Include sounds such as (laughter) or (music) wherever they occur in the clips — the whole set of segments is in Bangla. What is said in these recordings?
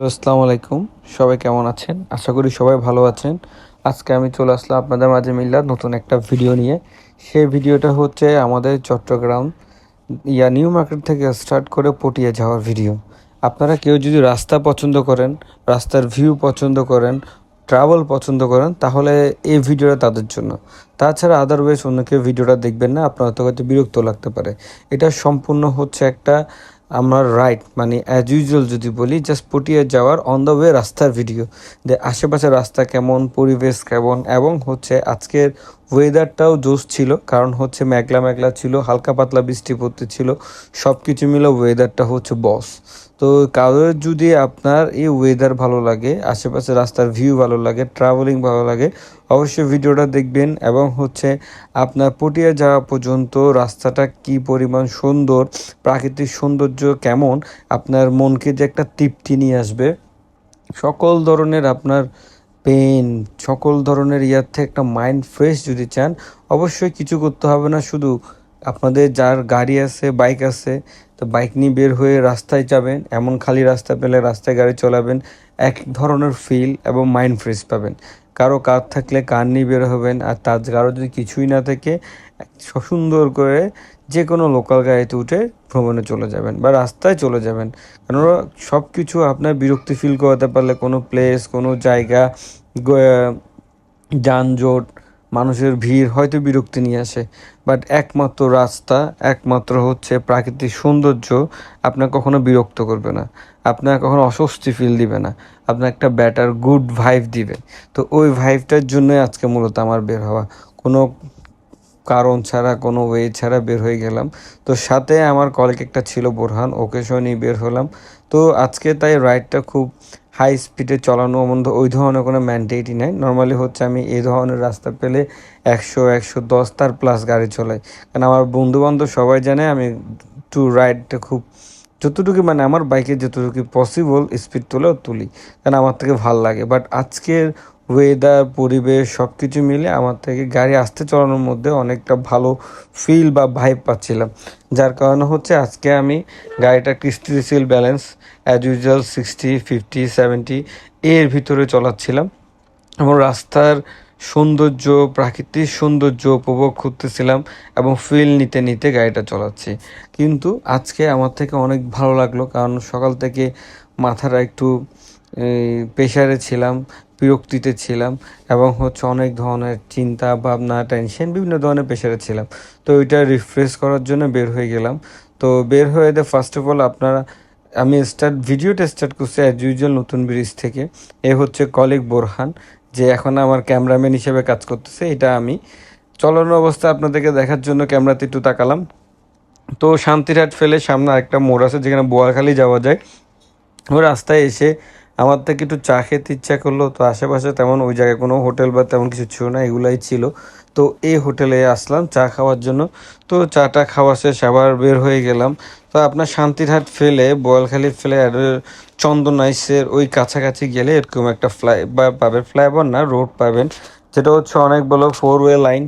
আসসালামু আলাইকুম। সবাই কেমন আছেন? আশা করি সবাই ভালো আছেন। আজকে আমি চলে আসলাম আপনাদের মাঝে মিল্লার নতুন একটা ভিডিও নিয়ে। সেই ভিডিওটা হচ্ছে আমাদের চট্টগ্রাম, ইয়া নিউ মার্কেট থেকে স্টার্ট করে পটিয়ে যাওয়ার ভিডিও। আপনারা কেউ যদি রাস্তা পছন্দ করেন, রাস্তার ভিউ পছন্দ করেন ট্রাভেল পছন্দ করেন, তাহলে এই ভিডিওটা তাদের জন্য। তাছাড়া আদারওয়াইজ অন্য কেউ ভিডিওটা দেখবেন না, আপনার হয়তো বিরক্ত লাগতে পারে। এটা সম্পূর্ণ হচ্ছে একটা আমার রাইট মানে অ্যাজ ইউজুয়াল যদি বলি জাস্ট পটিয়ে যাওয়ার অন দ্য ওয়ে রাস্তার ভিডিও যে আশেপাশের রাস্তা কেমন, পরিবেশ কেমন, এবং হচ্ছে আজকের ওয়েদারটাও জোস ছিল, কারণ হচ্ছে মেঘলা মেঘলা ছিল হালকা পাতলা বৃষ্টি পড়তে ছিল সব কিছু মিলে ওয়েদারটা হচ্ছে বস তো কারোর যদি আপনার এই ওয়েদার ভালো লাগে আশেপাশে রাস্তার ভিউ ভালো লাগে ট্রাভেলিং ভালো লাগে, অবশ্যই ভিডিওটা দেখবেন এবং হচ্ছে আপনার পটিয়া যাওয়া পর্যন্ত রাস্তাটা কি পরিমাণ সুন্দর, প্রাকৃতিক সৌন্দর্য কেমন, আপনার মনকে যে একটা তৃপ্তি নিয়ে আসবে। সকল ধরনের আপনার পেন সকল ধরনের ইয়ার থেকে একটা মাইন্ড ফ্রেশ যদি চান, অবশ্যই কিছু করতে হবে না, শুধু আপনাদের যার গাড়ি আছে বাইক আছে, তো বাইক নিয়ে বের হয়ে রাস্তায় যাবেন। এমন খালি রাস্তা পেলে রাস্তায় গাড়ি চালাবেন। এক ধরনের ফিল এবং মাইন্ড ফ্রেশ পাবেন। কারও কার থাকলে কার নিয়ে বের হবেন আর তার কারও যদি কিছুই না থাকে সুন্দর করে যে কোনো লোকাল গাড়িতে উঠে ভ্রমণে চলে যাবেন বা রাস্তায় চলে যাবেন। কেননা সব কিছু আপনার বিরক্তি ফিল করাতে পারলে কোনো প্লেস কোনো জায়গা যানজট মানুষের ভিড় হয়তো বিরক্তি নিয়ে আসে বাট একমাত্র রাস্তা, একমাত্র হচ্ছে প্রাকৃতিক সৌন্দর্য আপনাকে কখনো বিরক্ত করবে না। আপনার কখনো অস্বস্তি ফিল দিবে না। আপনার একটা ব্যাটার গুড ভাইভ দিবে। তো ওই ভাইভটার জন্যই আজকে মূলত আমার বের হওয়া। কোনো কারণ ছাড়া, কোনো ওয়ে ছাড়া বের হয়ে গেলাম। তো সাথে আমার কলিগ একটা ছিল বোরহান, ওকে নিয়ে বের হলাম। তো আজকে তাই রাইডটা খুব হাই স্পিডে চলানো এমন ওই ধরনের কোনো ম্যান্ডেটই নাই। নর্মালি হচ্ছে আমি এই ধরনের রাস্তা পেলে একশো একশো দশ তার প্লাস গাড়ি চলাই। কারণ আমার বন্ধুবান্ধব সবাই জানে আমি টু রাইডটা খুব, যতটুকু মানে আমার বাইকে যতটুকু পসিবল স্পিড তুলেও তুলি। কারণ আমার থেকে ভালো লাগে। বাট আজকের ওয়েদার পরিবেশ সব কিছু মিলে আমার থেকে গাড়ি আসতে চালানোর মধ্যে অনেকটা ভালো ফিল বা ভাইব পাচ্ছিলাম। যার কারণে হচ্ছে আজকে আমি গাড়িটা কিস্তি balance as usual sixty fifty seventy এর ভিতরে চলাচ্ছিলাম এবং রাস্তার সৌন্দর্য, প্রাকৃতিক সৌন্দর্য উপভোগ করতেছিলাম এবং ফিল নিতে নিতে গাড়িটা চালাচ্ছি। কিন্তু আজকে আমার থেকে অনেক ভালো লাগল কারণ সকাল থেকে মাথাটা একটু প্রেশারে ছিলাম। বিরক্তিতে ছিলাম এবং হচ্ছে অনেক ধরনের চিন্তা, ভাবনা টেনশন বিভিন্ন ধরনের প্রেশারে ছিলাম। তো ওইটা রিফ্রেশ করার জন্য বের হয়ে গেলাম। তো বের হয়ে ফার্স্ট অফ অল আপনারা, আমি স্টার্ট ভিডিওটা স্টার্ট করছি অ্যাজ ইউজুয়াল নতুন ব্রিজ থেকে। এ হচ্ছে কলিগ বোরহান, যে এখন আমার ক্যামেরাম্যান হিসেবে কাজ করতেছে, এটা আমি। চলন অবস্থা আপনাদেরকে দেখার জন্য ক্যামেরাতে একটু তাকালাম। তো শান্তিরহাট ফেলে সামনে আরেকটা মোড় আছে, যেখানে বোয়ালখালি যাওয়া যায়। ও রাস্তায় এসে আমার থেকে একটু চা খেতে ইচ্ছা করল, তো আশেপাশে তেমন ওই জায়গায় কোনো হোটেল বা তেমন কিছু ছিল না, এগুলাই ছিল। তো এই হোটেলে আসলাম চা খাওয়ার জন্য। তো চাটা খাওয়া শেষ, আবার বের হয়ে গেলাম। তো আপনার শান্তিরহাট ফেলে, বয়ালখালি ফেলে চন্দনাইসের ওই কাছাকাছি গেলে এরকম একটা ফ্লাই বা পাবেন ফ্লাইওভার না রোড পাবেন। যেটা হচ্ছে অনেক বড় ফোর ওয়ে লাইন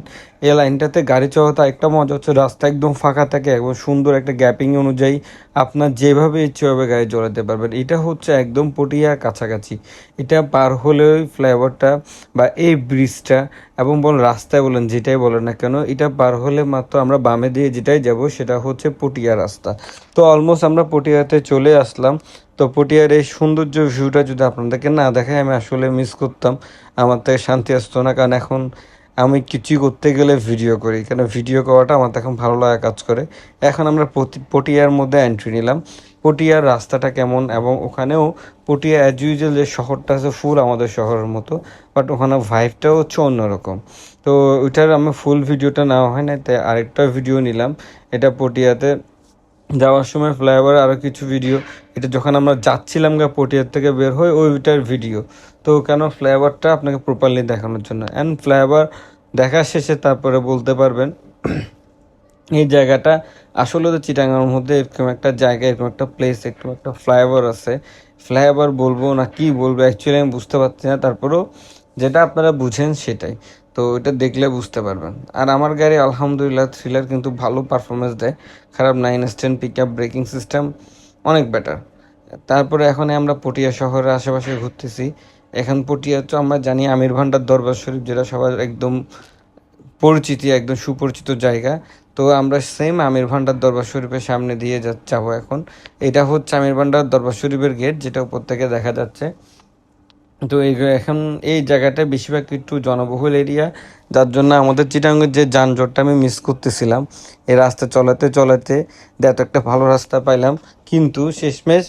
এই লাইনটাতে গাড়ি চালাতে একটা মজা হচ্ছে রাস্তা একদম ফাঁকা থাকে এবং সুন্দর একটা গ্যাপিং অনুযায়ী আপনার যেভাবে ইচ্ছে হবে গাড়ি চালাতে পারবেন। এটা হচ্ছে একদম পটিয়া কাছাকাছি। এটা পার হলে ওই ফ্লাইওভারটা বা এই ব্রিজটা এবং বলেন রাস্তায় বলেন, যেটাই বলেন না কেন, এটা পার হলে মাত্র আমরা বামে দিয়ে যেটাই যাব সেটা হচ্ছে পটিয়া রাস্তা। তো অলমোস্ট আমরা পটিয়াতে চলে আসলাম। তো পটিয়ার এই সৌন্দর্য ভিউটা যদি আপনাদেরকে না দেখায়, আমি আসলে মিস করতাম। আমার থেকে শান্তি আসতো না, কারণ এখন আমি কিছুই করতে গেলে ভিডিও করি। কেন ভিডিও করাটা আমার এখন ভালো লাগা কাজ করে। এখন আমরা পটিয়ার মধ্যে এন্ট্রি নিলাম। পটিয়ার রাস্তাটা কেমন এবং ওখানেও পটিয়া অ্যাজ ইউজুয়াল যে শহরটা আছে ফুল আমাদের শহরের মতো বাট ওখানে ভাইবটাও হচ্ছে অন্যরকম। তো ওইটার আমার ফুল ভিডিওটা নেওয়া হয় না তাই আরেকটা ভিডিও নিলাম। এটা পটিয়াতে যাওয়ার সময় ফ্লাইওভার আরও কিছু ভিডিও এটা যখন আমরা যাচ্ছিলাম গা পটিয়ার থেকে বের হয়ে ওইটার ভিডিও তো কেন ফ্লাইওভারটা আপনাকে প্রপারলি দেখানোর জন্য? অ্যান্ড ফ্লাইওভার দেখা শেষে তারপরে বলতে পারবেন, (clears throat) এই জায়গাটা আসলে তো চিটাগাংয়ের মধ্যে এরকম একটা জায়গা, এরকম একটা প্লেস এরকম একটা ফ্লাইওভার আছে। ফ্লাইওভার বলব না কি বলব অ্যাকচুয়ালি আমি বুঝতে পারছি না। তারপরেও যেটা আপনারা বুঝেন সেটাই। তো এটা দেখলে বুঝতে পারবেন। আর আমার গাড়ি, আলহামদুলিল্লাহ থ্রিলার কিন্তু ভালো পারফরমেন্স দেয়। খারাপ নাইন স্টেন পিক আপ ব্রেকিং সিস্টেম অনেক বেটার তারপরে এখন আমরা পটিয়া শহরের আশেপাশে ঘুরতেছি। এখন পটিয়া তো আমরা জানি আমির ভান্ডার দরবার শরীফ, যেটা সবার একদম পরিচিতি, একদম সুপরিচিত জায়গা। তো আমরা সেম আমির ভান্ডার দরবার শরীফের সামনে দিয়ে যাব এখন। এটা হচ্ছে আমির ভান্ডার দরবার শরীফের গেট যেটা উপর থেকে দেখা যাচ্ছে। তো এই এখন এই জায়গাটা বেশিরভাগ একটু জনবহুল এরিয়া, যার জন্য আমাদের চিটাঙ্গের যে যানজটটা আমি মিস করতেছিলাম, এই রাস্তা চলাতে চলাতে এত একটা ভালো রাস্তা পাইলাম, কিন্তু শেষমেশ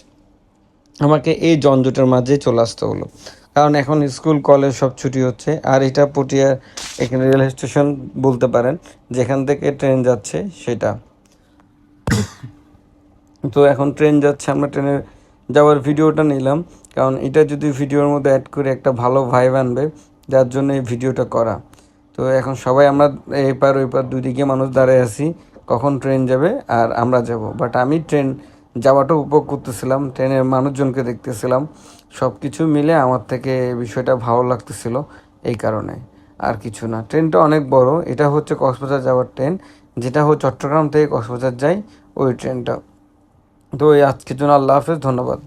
আমাকে এই যানজটের মাঝে চলে আসতে হলো। কারণ এখন স্কুল, কলেজ সব ছুটি হচ্ছে, আর এটা পটিয়া এখানে রেল স্টেশন বলতে পারেন, যেখান থেকে ট্রেন যাচ্ছে সেটা। তো এখন ট্রেন যাচ্ছে, আমরা ট্রেনের যাওয়ার ভিডিওটা নিলাম। কারণ এটা যদি ভিডিওর মধ্যে অ্যাড করে একটা ভালো ভাইব আনবে, যার জন্য এই ভিডিওটা করা। তো এখন সবাই আমরা এই পার ওই পার দুদিকে মানুষ দাঁড়ায় আছি, কখন ট্রেন যাবে আর আমরা যাব। বাট আমি ট্রেন যাওয়াটা উপভোগ করতেছিলাম ট্রেনের মানুষজনকে দেখতেছিলাম। সব কিছু মিলে আমার থেকে বিষয়টা ভালো লাগতেছিল এই কারণে। আর কিছু না ট্রেনটা অনেক বড়। এটা হচ্ছে কক্সবাজার যাওয়ার ট্রেন যেটা হচ্ছে চট্টগ্রাম থেকে কক্সবাজার যায়, ওই ট্রেনটা তো এই আজকের জন্য আল্লাহ হাফেজ ধন্যবাদ।